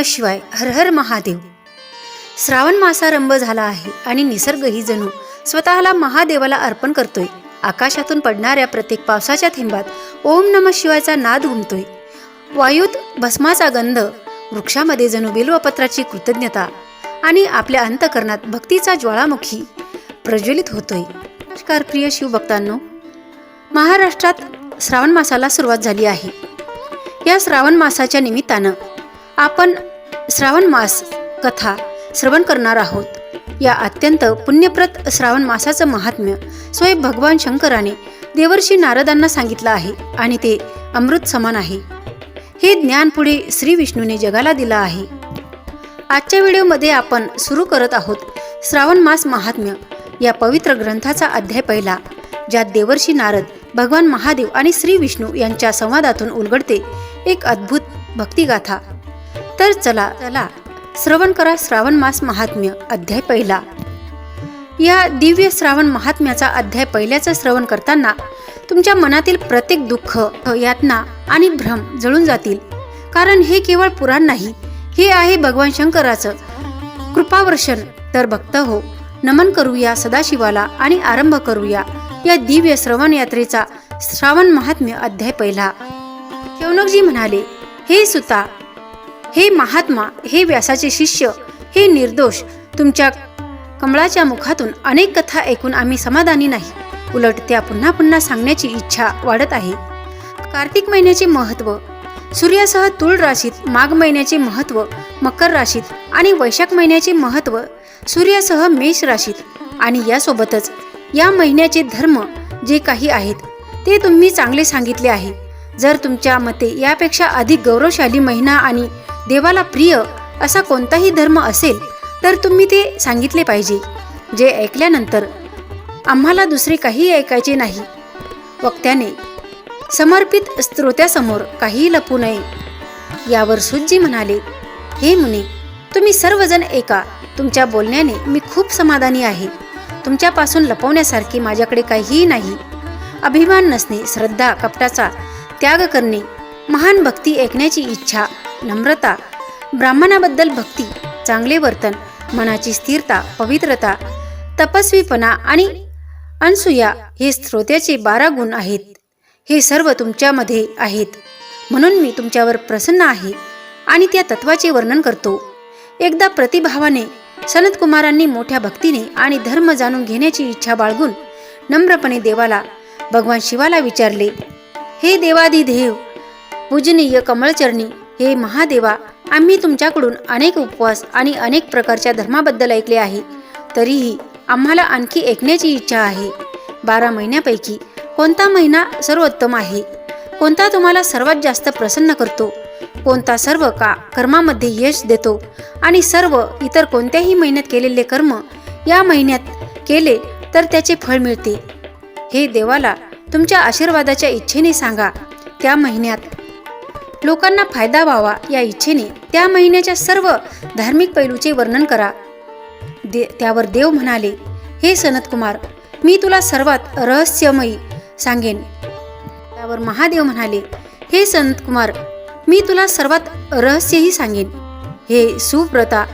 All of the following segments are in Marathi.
शिवाय हर हर महादेव. श्रावण मासारंभ झाला आहे आणि निसर्गही जणू स्वतःला महादेवाला अर्पण करतोय. आकाशातून पडणाऱ्या प्रत्येक पावसाच्या थेंबात ओम नम शिवायचा नाद घुमतोय. वायूत भस्माचा गंध वृक्षामध्ये जणू बिल्वपत्राची कृतज्ञता आणि आपल्या अंतकरणात भक्तीचा ज्वाळामुखी प्रज्वलित होतोय. नमस्कार प्रिय शिवभक्तांनो. महाराष्ट्रात श्रावण मासाला सुरुवात झाली आहे. या श्रावण मासाच्या निमित्तानं आपण श्रावण मास कथा श्रवण करणार आहोत. या अत्यंत पुण्यप्रत श्रावण मासाचं महात्म्य स्वयं भगवान शंकराने देवर्षी नारदांना सांगितलं आहे आणि ते अमृत समान आहे. हे ज्ञान पुढे श्री विष्णूने जगाला दिलं आहे. आजच्या व्हिडिओमध्ये आपण सुरू करत आहोत श्रावण मास महात्म्य या पवित्र ग्रंथाचा अध्याय पहिला ज्यात देवर्षी नारद भगवान महादेव आणि श्री विष्णू यांच्या संवादातून उलगडते एक अद्भुत भक्तिगाथा तर चला चला. श्रवण करा श्रावण मास महात्म्य अध्याय पहिला. या दिव्य श्रावण महात्म्याचा अध्याय पहिल्याचं श्रवण करताना तुमच्या मनातील प्रत्येक दुःख यातना आणि भ्रम जळून जातील. कारण हे केवळ पुराण नाही हे आहे भगवान शंकराचं. कृपावर्षण तर भक्त हो. नमन करूया सदाशिवाला आणि आरंभ करूया या दिव्य श्रवण यात्रेचा श्रावण महात्म्य अध्याय पहिला. शौनकजी म्हणाले हे सुता हे महात्मा हे व्यासाचे शिष्य हे निर्दोष तुमच्या कमळाच्या मुखातून अनेक कथा ऐकून आम्ही समाधानी नाही. उलट त्या पुन्हा पुन्हा सांगण्याची इच्छा वाढत आहे. कार्तिक महिन्याचे महत्त्व सूर्यासह तुळ राशीत माघ महिन्याचे महत्त्व मकर राशीत आणि वैशाख महिन्याचे महत्त्व सूर्यासह मेष राशीत आणि यासोबतच या महिन्याचे धर्म जे काही आहेत ते तुम्ही चांगले सांगितले आहे. जर तुमच्या मते यापेक्षा अधिक गौरवशाली महिना आणि देवाला प्रिय असा कोणताही धर्म असेल तर तुम्ही ते सांगितले पाहिजे जे ऐकल्यानंतर आम्हाला दुसरे काही ऐकायचे नाही. वक्त्याने समर्पित स्त्रोत्यासमोर काहीही लपू नये. यावर सुज्जी म्हणाले हे मुने तुम्ही सर्वजण ऐका तुमच्या बोलण्याने मी खूप समाधानी आहे. तुमच्यापासून लपवण्यासारखे माझ्याकडे काहीही नाही. अभिमान नसणे श्रद्धा कपटाचा त्याग करणे महान भक्ती ऐकण्याची इच्छा नम्रता ब्राह्मणाबद्दल भक्ती चांगले वर्तन मनाची स्थिरता पवित्रता तपस्वीपणा आणि अनसुया हे श्रोत्याचे बारा गुण आहेत. हे सर्व तुमच्यामध्ये आहेत. म्हणून मी तुमच्यावर प्रसन्न आहे आणि त्या तत्वाचे वर्णन करतो. एकदा प्रतिभावाने सनतकुमारांनी मोठ्या भक्तीने आणि धर्म जाणून घेण्याची इच्छा बाळगून नम्रपणे देवाला भगवान शिवाला विचारले हे देवादिदेव पूजनीय कमळचरणी हे महादेवा आम्ही तुमच्याकडून अनेक उपवास आणि अनेक प्रकारच्या धर्माबद्दल ऐकले आहे. तरीही आम्हाला आणखी ऐकण्याची इच्छा आहे. बारा महिन्यापैकी कोणता महिना सर्वोत्तम आहे? कोणता तुम्हाला सर्वात जास्त प्रसन्न करतो? कोणता सर्व का कर्मामध्ये यश देतो? आणि सर्व इतर कोणत्याही महिन्यात केलेले कर्म या महिन्यात केले तर त्याचे फळ मिळते. हे देवाला तुमच्या आशीर्वादाच्या इच्छेने सांगा. त्या महिन्यात लोकांना फायदा व्हावा या इच्छेने त्या महिन्याच्या सर्व धार्मिक पैलूचे वर्णन करा. दे त्यावर देव म्हणाले हे सनतकुमार मी तुला सर्वात रहस्यमयी सांगेन. त्यावर महादेव म्हणाले हे सनतकुमार मी तुला सर्वात रहस्यही सांगेन. हे सुव्रता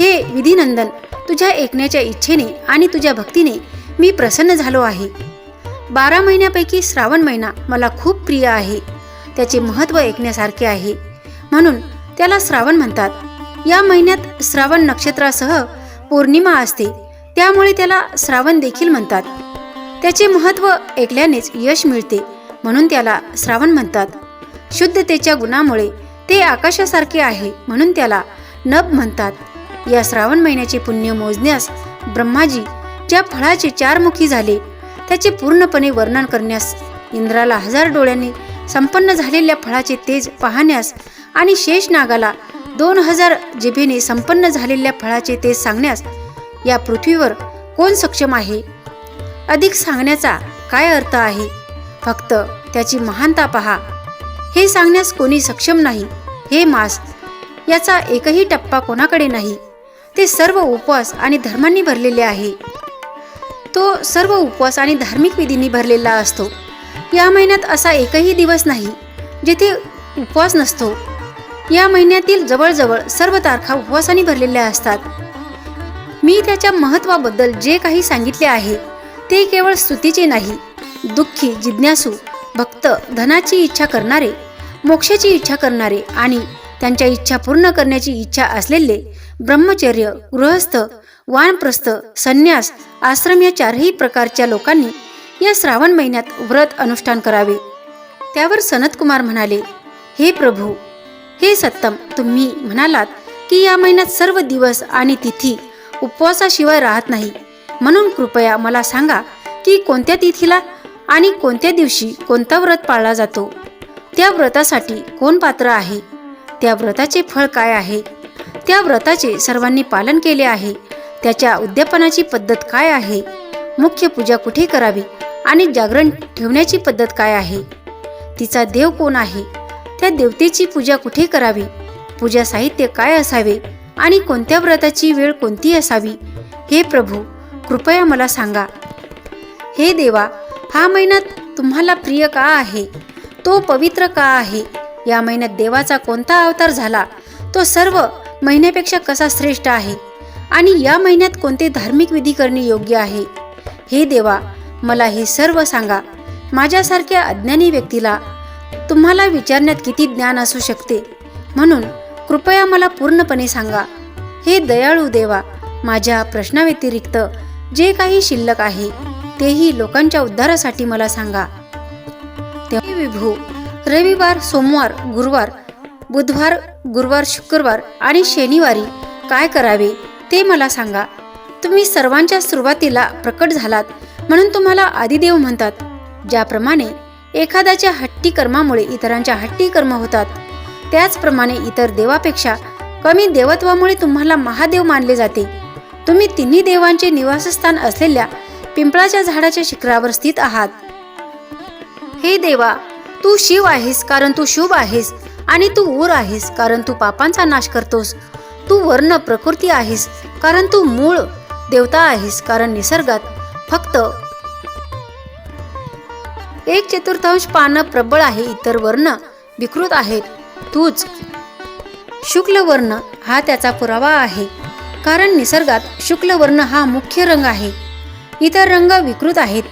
हे विधिनंदन तुझ्या ऐकण्याच्या इच्छेने आणि तुझ्या भक्तीने मी प्रसन्न झालो आहे. बारा महिन्यापैकी श्रावण महिना मला खूप प्रिय आहे. त्याचे महत्त्व ऐकण्यासारखे आहे. म्हणून त्याला श्रावण म्हणतात. या महिन्यात श्रावण नक्षत्रासह पौर्णिमा असते. त्यामुळे त्याला श्रावण देखील म्हणतात. त्याचे महत्त्व ऐकल्यानेच यश मिळते. म्हणून त्याला श्रावण म्हणतात. शुद्धतेच्या गुणामुळे ते आकाशासारखे आहे. म्हणून त्याला नभ म्हणतात. या श्रावण महिन्याचे पुण्य मोजण्यास ब्रह्माजी ज्या फळाचे चारमुखी झाले त्याचे पूर्णपणे वर्णन करण्यास इंद्राला हजार डोळ्यांनी संपन्न झालेल्या फळाचे तेज पाहण्यास आणि शेष नागाला दोन हजार जिभेने संपन्न झालेल्या फळाचे तेज सांगण्यास या पृथ्वीवर कोण सक्षम आहे? अधिक सांगण्याचा काय अर्थ आहे? फक्त त्याची महानता पहा. हे सांगण्यास कोणी सक्षम नाही. हे मास याचा एकही टप्पा कोणाकडे नाही. ते सर्व उपवास आणि धर्मांनी भरलेले आहे. तो सर्व उपवास आणि धार्मिक विधींनी भरलेला असतो. या महिन्यात असा एकही दिवस नाही जेथे उपवास नसतो. या महिन्यातील जवळजवळ सर्व तारखा उपवासाने भरलेल्या असतात. मी त्याच्या महत्वाबद्दल जे काही सांगितले आहे ते केवळ स्तुतीचे नाही दुःखी जिज्ञासू भक्त धनाची इच्छा करणारे मोक्षाची इच्छा करणारे आणि त्यांच्या इच्छा पूर्ण करण्याची इच्छा असलेले ब्रह्मचर्य गृहस्थ वानप्रस्थ संन्यास आश्रम या चारही प्रकारच्या लोकांनी या श्रावण महिन्यात व्रत अनुष्ठान करावे. त्यावर सनतकुमार म्हणाले हे प्रभू हे सत्तम तुम्ही म्हणालात की या महिन्यात सर्व दिवस आणि तिथी उपवासाशिवाय राहत नाही. म्हणून कृपया मला सांगा की कोणत्या तिथीला आणि कोणत्या दिवशी कोणता व्रत पाळला जातो? त्या व्रतासाठी कोण पात्र आहे? त्या व्रताचे फळ काय आहे? त्या व्रताचे सर्वांनी पालन केले आहे. त्याच्या उद्यापनाची पद्धत काय आहे? मुख्य पूजा कुठे करावी? आणि जागरण ठेवण्याची पद्धत काय आहे? तिचा देव कोण आहे? त्या देवतेची पूजा कुठे करावी? पूजा साहित्य काय असावे? आणि कोणत्या व्रताची वेळ कोणती असावी? हे प्रभू कृपया मला सांगा. हे देवा हा महिना तुम्हाला प्रिय का आहे? तो पवित्र का आहे? या महिन्यात देवाचा कोणता अवतार झाला? तो सर्व महिन्यापेक्षा कसा श्रेष्ठ आहे? आणि या महिन्यात कोणते धार्मिक विधी करणे योग्य आहे? हे देवा मला हे सर्व सांगा. माझ्यासारख्या अज्ञानी व्यक्तीला तुम्हाला विचारण्यात किती ज्ञान असू शकते? म्हणून कृपया मला पूर्णपणे सांगा. हे दयाळू देवा माझ्या प्रश्नाव्यतिरिक्त जे काही शिल्लक आहे तेही लोकांच्या उद्धारासाठी मला सांगा. ते विभू रविवार सोमवार गुरुवार बुधवार गुरुवार शुक्रवार आणि शनिवारी काय करावे ते मला सांगा. तुम्ही सर्वांच्या सुरुवातीला प्रकट झालात. म्हणून तुम्हाला आदिदेव म्हणतात ज्याप्रमाणे एखाद्याच्या हट्टी कर्मामुळे इतरांच्या हट्टी कर्म होतात त्याचप्रमाणे इतर देवापेक्षा कमी देवत्वामुळे तुम्हाला महादेव मानले जाते. तुम्ही तिन्ही देवांचे निवासस्थान असलेल्या पिंपळाच्या झाडाच्या शिखरावर स्थित आहात. हे देवा तू शिव आहेस कारण तू शुभ आहेस आणि तू ऊर आहेस कारण तू पापांचा नाश करतोस. तू वर्ण प्रकृती आहेस कारण तू मूळ देवता आहेस कारण निसर्गात फक्त. एक चतुर्थांश पानं प्रबळ आहे इतर वर्ण विकृत आहेत. तूच. शुक्ल वर्ण हा त्याचा पुरावा आहे कारण निसर्गात शुक्ल वर्ण हा मुख्य रंग आहे. इतर रंग विकृत आहेत.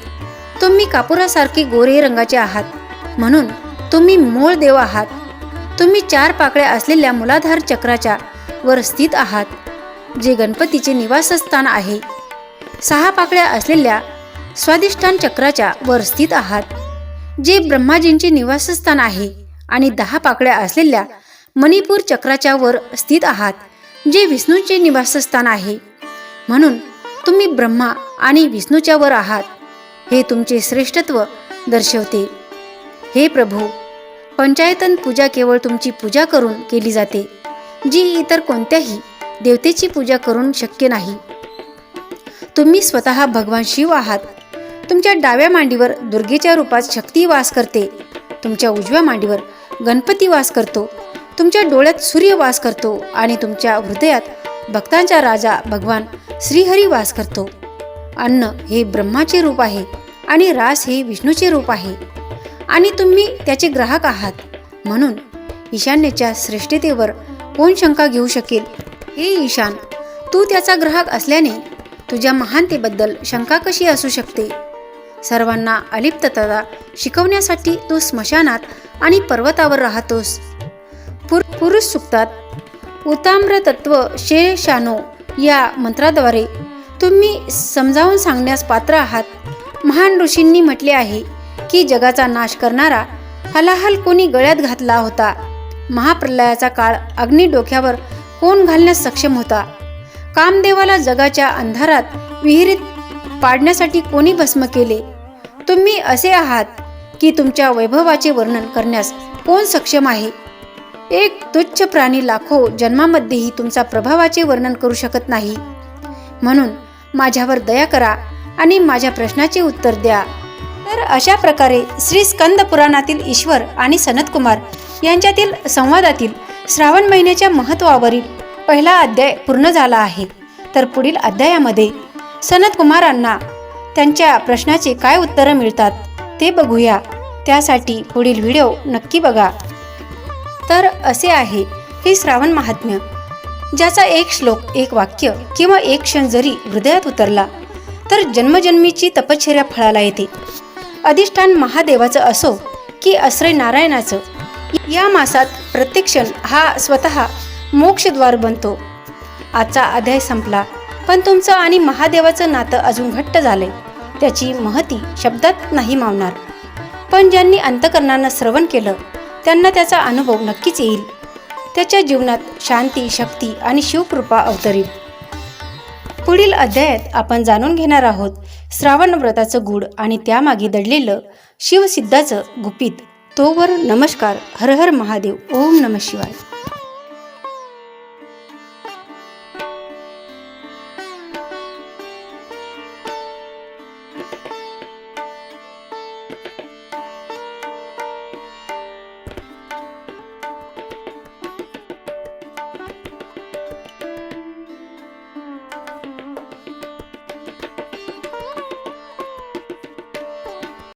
तुम्ही कापुरासारखे गोरे रंगाचे आहात. म्हणून तुम्ही मूळ देव आहात. तुम्ही चार पाकळ्या असलेल्या मुलाधार चक्राच्या वर स्थित आहात जे गणपतीचे निवासस्थान आहे. सहा पाकळ्या असलेल्या स्वादिष्ठान चक्राच्या वर स्थित आहात जे ब्रह्माजींचे निवासस्थान आहे आणि दहा पाकळ्या असलेल्या मणिपूर चक्राच्या वर स्थित आहात जे विष्णूचे निवासस्थान आहे. म्हणून तुम्ही ब्रह्मा आणि विष्णूच्या वर आहात हे तुमचे श्रेष्ठत्व दर्शवते. हे प्रभू पंचायतन पूजा केवळ तुमची पूजा करून केली जाते जी इतर कोणत्याही देवतेची पूजा करून शक्य नाही. तुम्ही स्वतः भगवान शिव आहात. तुमच्या डाव्या मांडीवर दुर्गेच्या रूपात शक्ती वास करते. तुमच्या उजव्या मांडीवर गणपती वास करतो. तुमच्या डोळ्यात सूर्य वास करतो आणि तुमच्या हृदयात भक्तांचा राजा भगवान श्रीहरी वास करतो. अन्न हे ब्रह्माचे रूप आहे आणि रास हे विष्णूचे रूप आहे. आणि तुम्ही त्याचे ग्राहक आहात. म्हणून ईशान्येच्या श्रेष्ठतेवर कोण शंका घेऊ शकेल? हे ईशान तू त्याचा ग्राहक असल्याने तुझ्या महानतेबद्दल शंका कशी असू शकते? सर्वांना अलिप्तता शिकवण्यासाठी तू स्मशानात आणि पर्वतावर राहतोस. पुर पुरुष सुक्तात उताम्र तत्व शेषानो या मंत्राद्वारे तुम्ही समजावून सांगण्यास पात्र आहात. महान ऋषींनी म्हटले आहे की जगाचा नाश करणारा हलाहल कोणी गळ्यात घातला होता? महाप्रलयाचा काळ अग्नी डोक्यावर कोण घालण्यास सक्षम होता? कामदेवाला जगाच्या अंधारात विहिरीत पाडण्यासाठी कोणी भस्म केले? तुम्ही असे आहात की तुमच्या वैभवाचे वर्णन करण्यास कोण सक्षम आहे? एक तुच्छ प्राणी लाखो जन्मामध्येही तुमचा प्रभावाचे वर्णन करू शकत नाही. म्हणून माझ्यावर दया करा आणि माझ्या प्रश्नाचे उत्तर द्या. तर अशा प्रकारे श्री स्कंद पुराणातील ईश्वर आणि सनतकुमार यांच्यातील संवादातील श्रावण महिन्याच्या महत्त्वावरील पहिला अध्याय पूर्ण झाला आहे. तर पुढील अध्यायामध्ये सनतकुमारांना त्यांच्या प्रश्नाचे काय उत्तरं मिळतात ते बघूया. त्यासाठी पुढील व्हिडिओ नक्की बघा. तर असे आहे हे श्रावण महात्म्य ज्याचा एक श्लोक एक वाक्य किंवा एक क्षण जरी हृदयात उतरला तर जन्मजन्मीची तपश्चर्या फळाला येते. अधिष्ठान महादेवाचं असो की आश्रय नारायणाचं या मासात प्रत्येक क्षण हा स्वतः मोक्षद्वार बनतो. आजचा अध्याय संपला. पण तुमचं आणि महादेवाचं नातं अजून घट्ट झालंय. त्याची महती शब्दात नाही मावणार. पण ज्यांनी अंतकरणानं श्रवण केलं त्यांना त्याचा अनुभव नक्कीच येईल. त्याच्या जीवनात शांती शक्ती आणि शिवकृपा अवतरील. पुढील अध्यायात आपण जाणून घेणार आहोत श्रावण व्रताचं गुढ आणि त्यामागे दडलेलं शिवसिद्धाचं गुपित. तोवर नमस्कार. हर हर महादेव. ओम नम शिवाय.